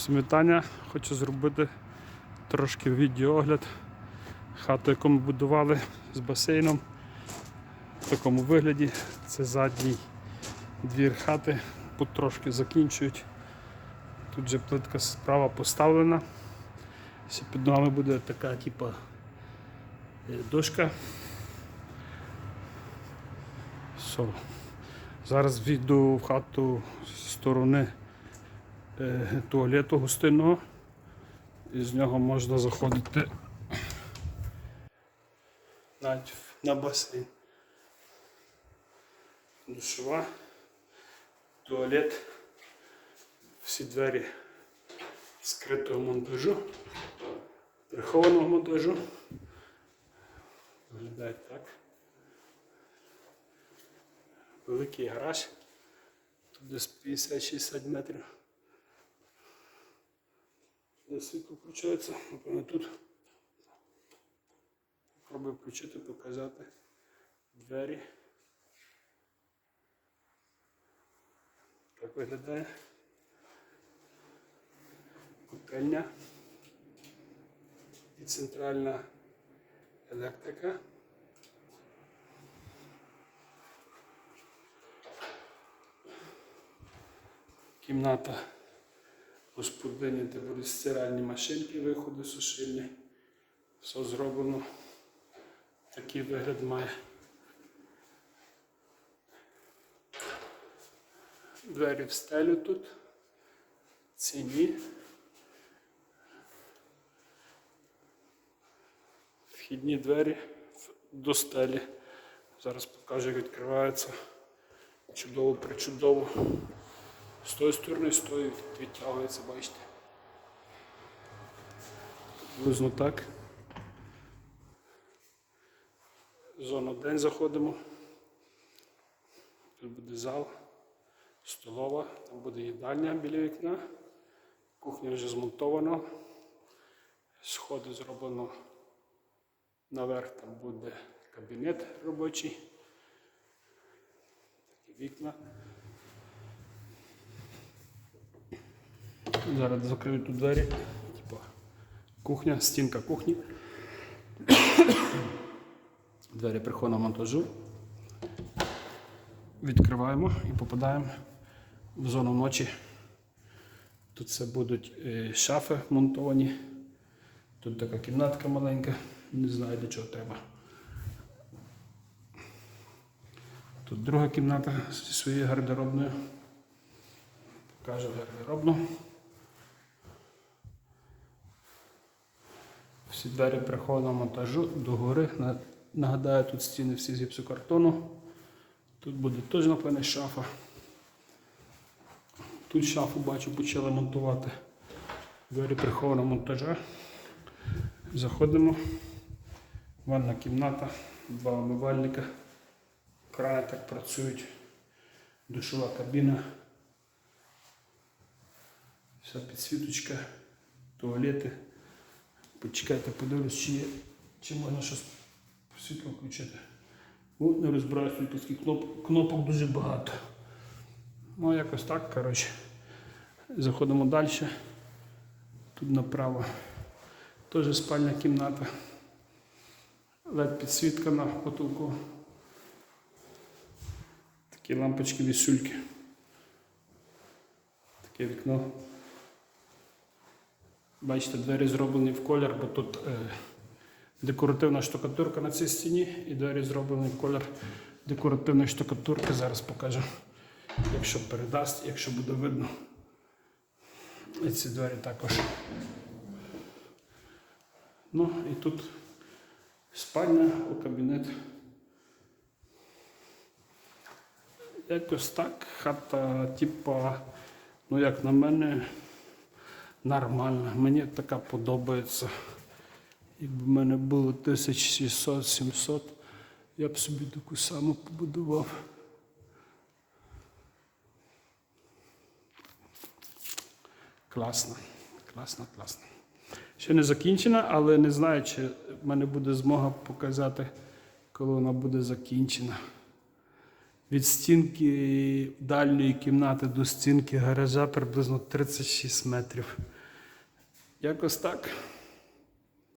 Всім вітання. Хочу зробити трошки відеоогляд хату, яку ми будували з басейном. В такому вигляді. Це задній двір хати. Тут трошки закінчують. Тут же плитка справа поставлена. Під ногами буде така типа е, дошка. Все. Зараз війду в хату з сторони туалету гостинного. І з нього можна заходити навіть на басейн. Душова, туалет, всі двері скритого монтажу, прихованого монтажу. Виглядає так. Великий гараж. Тут десь 50-60 метрів. Де світло включається, напевно тут. Пробую включити, показати двері. Так виглядає. Котельня і центральна електрика. Кімната господині, де будуть стиральні машинки, виходи сушильні. Все зроблено. Такий вигляд має. Двері в стелю тут. Ціні. Вхідні двері до стелі. Зараз покажу, як відкриваються. Чудово, причудово. З тої сторони, з тої відтягується, бачите. Приблизно так. Зону день заходимо. Тут буде зал, столова, там буде їдальня біля вікна. Кухня вже змонтована. Сходи зроблено наверх, там буде кабінет робочий. Такі вікна. Зараз закрию тут двері. Типа кухня, стінка кухні. Двері прихованого монтажу. Відкриваємо і попадаємо в зону ночі. Тут це будуть е, шафи монтовані. Тут така кімнатка маленька, не знаю для чого треба. Тут друга кімната зі своєю гардеробною. Покажу гардеробну. Всі двері прихованого монтажу догори. На- Нагадаю, тут стіни всі з гіпсокартону. Тут буде теж, напевне, шафа. Тут шафу бачу, почали монтувати. Двері прихованого монтажа. Заходимо. Ванна кімната, два умивальника. Крани так працюють. Душова кабіна. Вся підсвіточка, туалети. Почекайте, подивлюсь, чи, є, чи можна щось світло включити. О, не розбираю світло, кноп, кнопок дуже багато. Ну, якось так, коротше. Заходимо далі. Тут направо. Теж спальня кімната. led підсвітка на потолку. Такі лампочки вісюльки. Таке вікно. Бачите, двері зроблені в колір, бо тут е, декоративна штукатурка на цій стіні і двері зроблені в колір декоративної штукатурки. Зараз покажу, якщо передасть, якщо буде видно. І ці двері також. Ну і тут спальня у кабінет. Якось так, хата, типа, ну як на мене, нормальна. Мені така подобається. Якби в мене було 1600-700, я б собі таку саму побудував. Класно, класно, класно. Ще не закінчена, але не знаю, чи в мене буде змога показати, коли вона буде закінчена. Від стінки дальньої кімнати до стінки гаража приблизно 36 метрів. Якось так.